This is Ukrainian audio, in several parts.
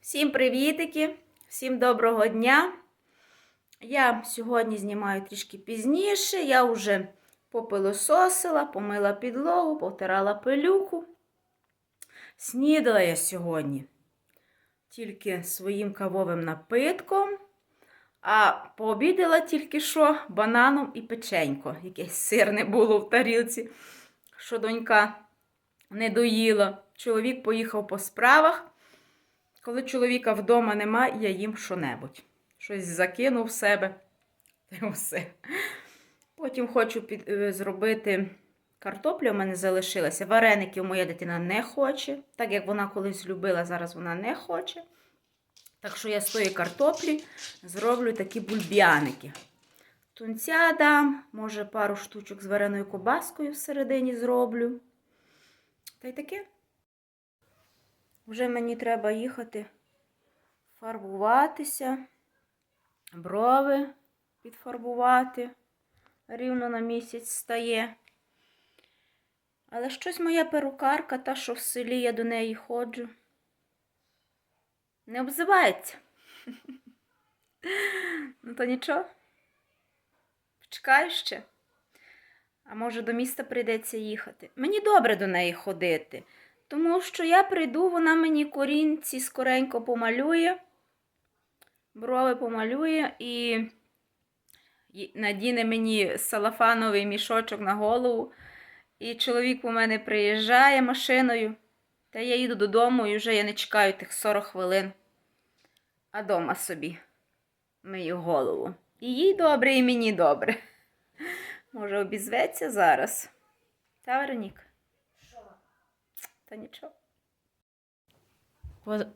Всім привітики, всім доброго дня. Я сьогодні знімаю трішки пізніше. Я вже попилососила, помила підлогу, повтирала пилюку. Снідала я сьогодні тільки своїм кавовим напитком, а пообідала тільки що бананом і печенько. Якесь сирне було в тарілці, що донька не доїла. Чоловік поїхав по справах. Коли чоловіка вдома нема, я їм що-небудь. Щось закинув в себе. Та все. Потім хочу під, е, зробити картоплю, у мене залишилася. Вареників моя дитина не хоче. Так як вона колись любила, зараз вона не хоче. Так що я з тої картоплі зроблю такі бульбяники. Тунця дам, може, пару штучок з вареною кобаскою всередині зроблю. Та й таке. Вже мені треба їхати фарбуватися, брови підфарбувати. Рівно на місяць стає. Але щось моя перукарка, та, що в селі я до неї ходжу, не обзивається. Ну, то нічого. Чекаю ще. А може, до міста прийдеться їхати. Мені добре до неї ходити. Тому що я прийду, вона мені корінці скоренько помалює, брови помалює і надіне мені салафановий мішочок на голову. І чоловік у мене приїжджає машиною, та я їду додому і вже я не чекаю тих 40 хвилин, а дома собі мию голову. І їй добре, і мені добре. Може, обізветься зараз. Та, Вероніка? Та нічого.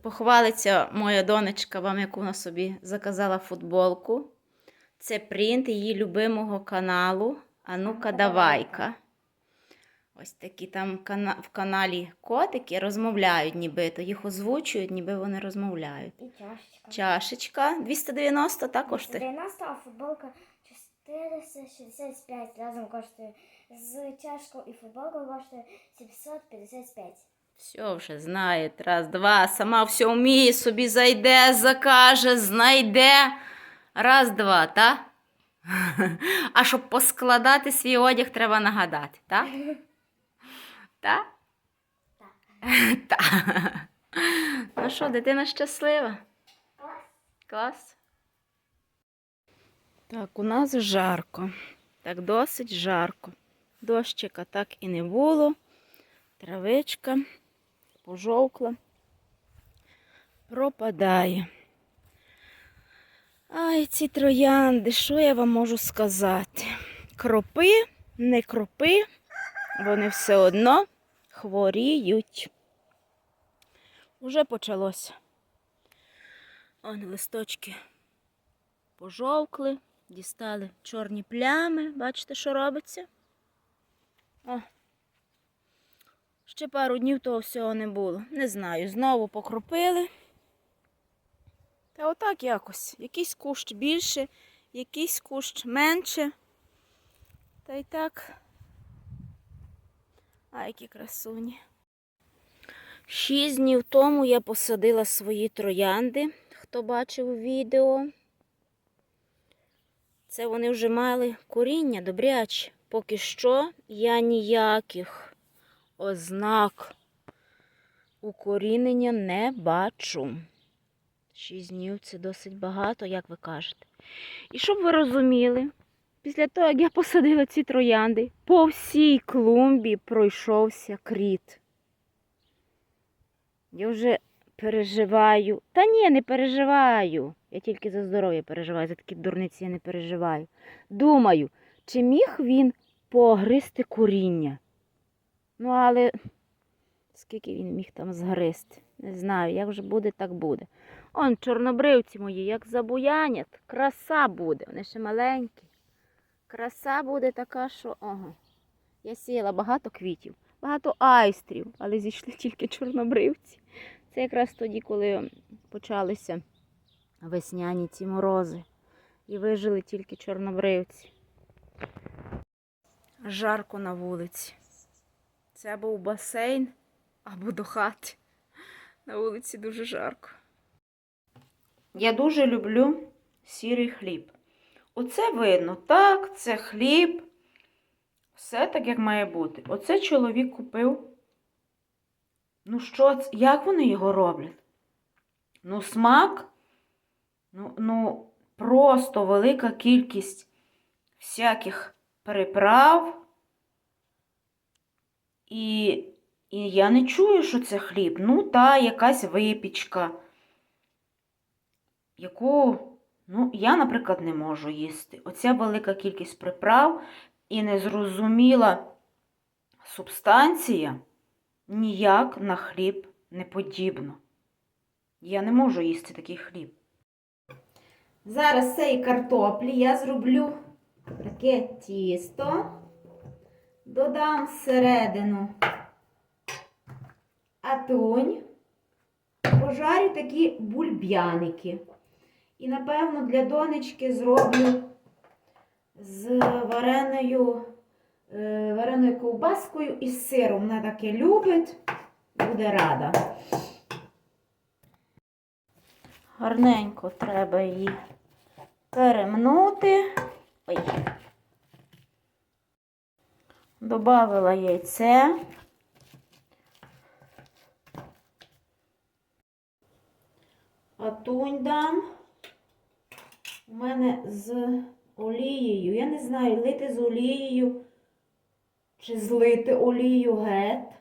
Похвалиться моя донечка вам, яку вона собі заказала футболку. Це принт її любимого каналу. Анука Давайка. Ось такі там в каналі котики розмовляють нібито. Їх озвучують, ніби вони розмовляють. І чашечка. Чашечка 290 також ти. 90, а футболка 465 разом коштує. З чашкою і футболкою коштує 755. Все вже знає. Раз, два. Сама все вміє, собі зайде, закаже, знайде. Раз, два, та? А щоб поскладати свій одяг, треба нагадати, так? Так? Так. Так. Ну що, дитина щаслива? Клас. Клас. Так, у нас жарко. Так, досить жарко. Дощика так і не було. Травичка пожовкла. Пропадає. Ай, ці троянди, що я вам можу сказати? Кропи, не кропи, вони все одно хворіють. Уже почалося. Он листочки пожовкли, дістали чорні плями. Бачите, що робиться? О. Ще пару днів того всього не було. Не знаю, знову покропили. Та отак якось. Якийсь кущ більше, якийсь кущ менше. Та й так. А які красуні. Шість днів тому я посадила свої троянди, хто бачив відео. Це вони вже мали коріння добряче. Поки що я ніяких ознак укорінення не бачу. Шість днів це досить багато, як ви кажете. І щоб ви розуміли, після того, як я посадила ці троянди, по всій клумбі пройшовся кріт. Я вже переживаю. Та ні, не переживаю. Я тільки за здоров'я переживаю, за такі дурниці я не переживаю. Думаю, чи міг він погризти коріння? Ну, але скільки він міг там згризти? Не знаю, як вже буде, так буде. Он, чорнобривці мої, як забуянять, краса буде. Вони ще маленькі. Краса буде така, що ага. Я сіяла багато квітів, багато айстрів, але зійшли тільки чорнобривці. Це якраз тоді, коли почалися весняні ці морози. І вижили тільки чорнобривці. Жарко на вулиці. Це або в басейн, або до хати. На вулиці дуже жарко. я дуже люблю сірий хліб. Оце видно, так, це хліб. Все так, як має бути. Оце чоловік купив. Ну, що це? Як вони його роблять? Ну, смак. Ну, ну, просто велика кількість всяких приправ. І, і я не чую, що це хліб. Ну, та, якась випічка, яку, ну, я, наприклад, не можу їсти. Оця велика кількість приправ і незрозуміла субстанція ніяк на хліб не подібно. Я не можу їсти такий хліб. Зараз цієї картоплі я зроблю таке тісто, додам всередину атунь, пожарю такі бульб'яники. І, напевно, для донечки зроблю з вареною, е, вареною ковбаскою і сиром. Вона таке любить, буде рада. Гарненько треба її перемнути. Ой. Добавила яйце. Атунь дам. У мене з олією. Я не знаю, лити з олією чи злити олію геть.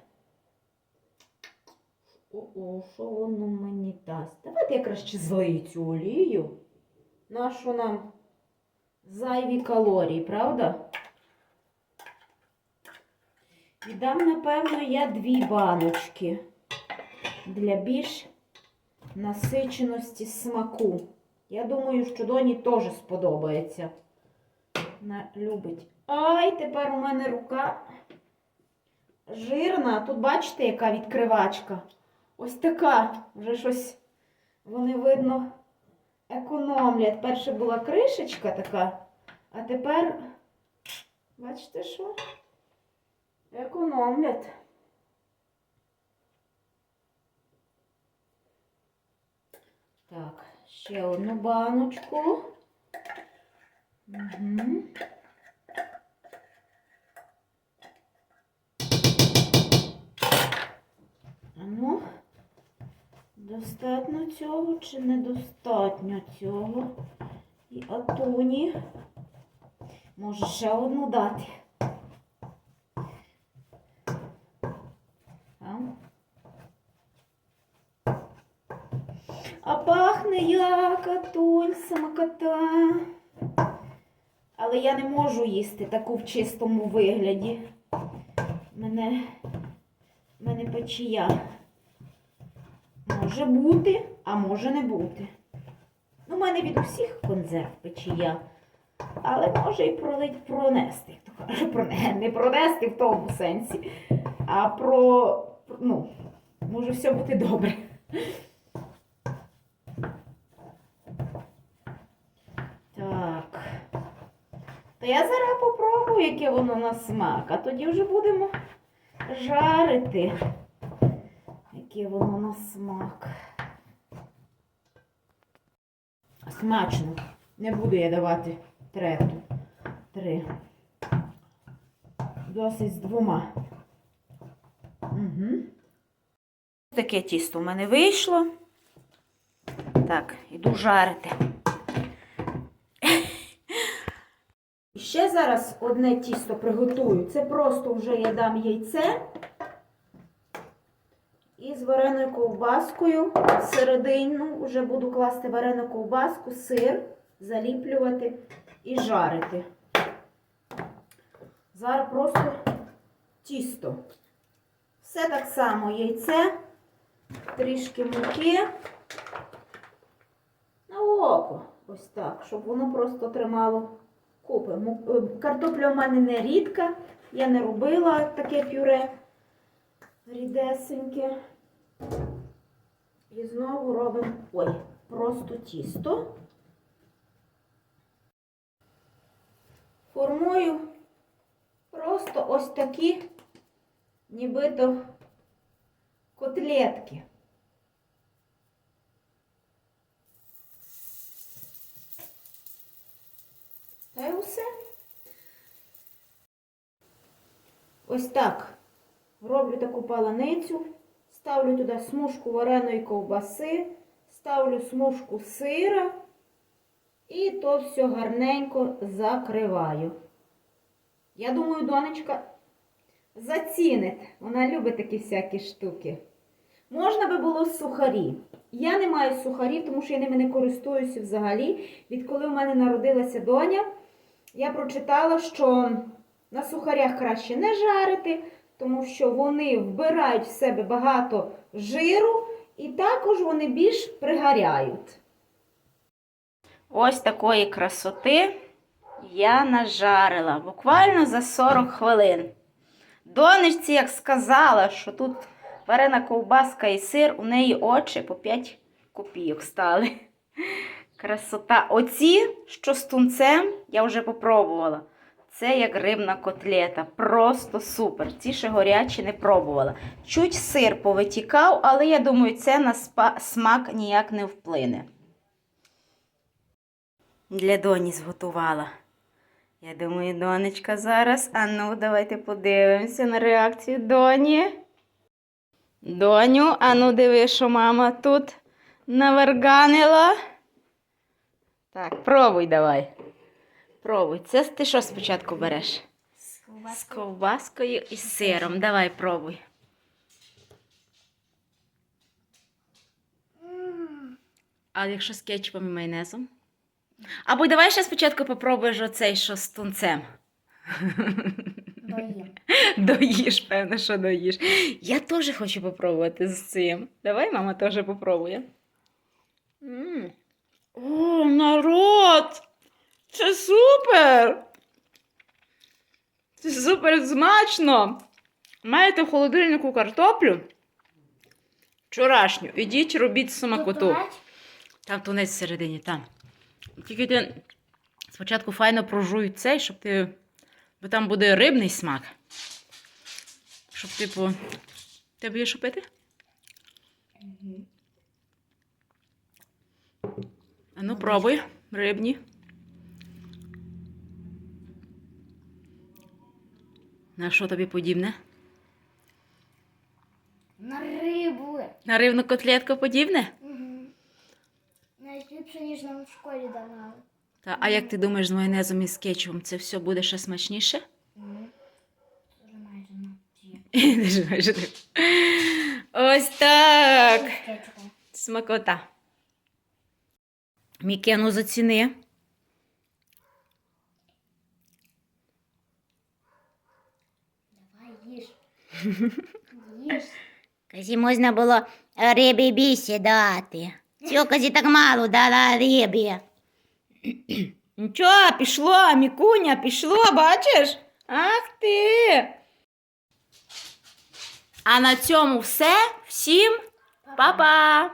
О-о, що воно мені дасть? Давайте я краще злию цю олію. Нашу нам зайві калорії, правда? І дам, напевно, я дві баночки для більш насиченості смаку. Я думаю, що доні теж сподобається. Вона любить. Ай, тепер у мене рука жирна. Тут бачите, яка відкривачка. Ось така. Вже щось вони, видно, економлять. Перше була кришечка така, а тепер, бачите що? Економлять. Так, ще одну баночку. Угу. Достатньо цього чи недостатньо цього? І атуні. Може ще одну дати. А? Пахне як атунь самокота. Але я не можу їсти таку в чистому вигляді. Мене, мене печія. Може бути, а може не бути. Ну, в мене від усіх консерв печія. Але може і пронести. не пронести в тому сенсі, а про. Ну, може все бути добре. Так. То я зараз попробую, яке воно на смак, а тоді вже будемо жарити, яке воно на смак. Смачно. Не буду я давати трету. Три. Досить з двома. Угу. Таке тісто в мене вийшло. Так, іду жарити. Ще зараз одне тісто приготую. Це просто вже я дам яйце з вареною ковбаскою всередину вже буду класти варену ковбаску, сир, заліплювати і жарити. Зараз просто тісто. Все так само яйце, трішки муки. На око. Ось так, щоб воно просто тримало купи. Е, Картопля у мене не рідка. Я не робила таке пюре рідесеньке. І знову робимо ой, просто тісто. Формую просто ось такі, нібито котлетки. Та й усе. Ось так роблю таку паланицю ставлю туди смужку вареної ковбаси, ставлю смужку сира і то все гарненько закриваю. Я думаю, донечка зацінить. Вона любить такі всякі штуки. Можна би було сухарі. Я не маю сухарів, тому що я ними не користуюся взагалі. Відколи в мене народилася доня, я прочитала, що на сухарях краще не жарити, тому що вони вбирають в себе багато жиру і також вони більш пригаряють. Ось такої красоти я нажарила буквально за 40 хвилин. Донечці, як сказала, що тут варена ковбаска і сир, у неї очі по 5 копійок стали. Красота. Оці, що з тунцем, я вже попробувала. Це як рибна котлета. Просто супер. Ці ще горячі не пробувала. Чуть сир повитікав, але я думаю, це на смак ніяк не вплине. Для доні зготувала. Я думаю, донечка зараз. А ну, давайте подивимося на реакцію доні. Доню, а ну диви, що мама тут наварганила. Так, пробуй давай. Пробуй. Це ти що спочатку береш? З З ковбаскою. ковбаскою і сиром. Давай пробуй. А якщо з кетчупом і майонезом? Або давай ще спочатку попробуєш оцей, що з тунцем. Доїм. Доїш, певно, що доїш. Я теж хочу попробувати з цим. Давай мама теж попробує. М. О, народ! Це супер! Це супер смачно! Маєте в холодильнику картоплю? Вчорашню. Ідіть, робіть бач, Там тунець всередині, там. Тільки ти спочатку файно прожуй цей, щоб ти. Бо там буде рибний смак. Щоб, типу. Є що пити? А ну, пробуй. Рибні. На що тобі подібне? На рибу. На рибну котлетку подібне? Угу. Навіть ніж нам в школі давали. Та, а як ти думаєш з майонезом і з кетчупом це все буде ще смачніше? Угу. Вже майже майже. Ось так. Смакота. Мікену заціни. Давай їж. Їж. Казі можна було рибі більше дати. Цього казі так мало дала рибі. Нічого, пішло, Мікуня, пішло, бачиш? Ах ти. А на цьому все. Всім па-па!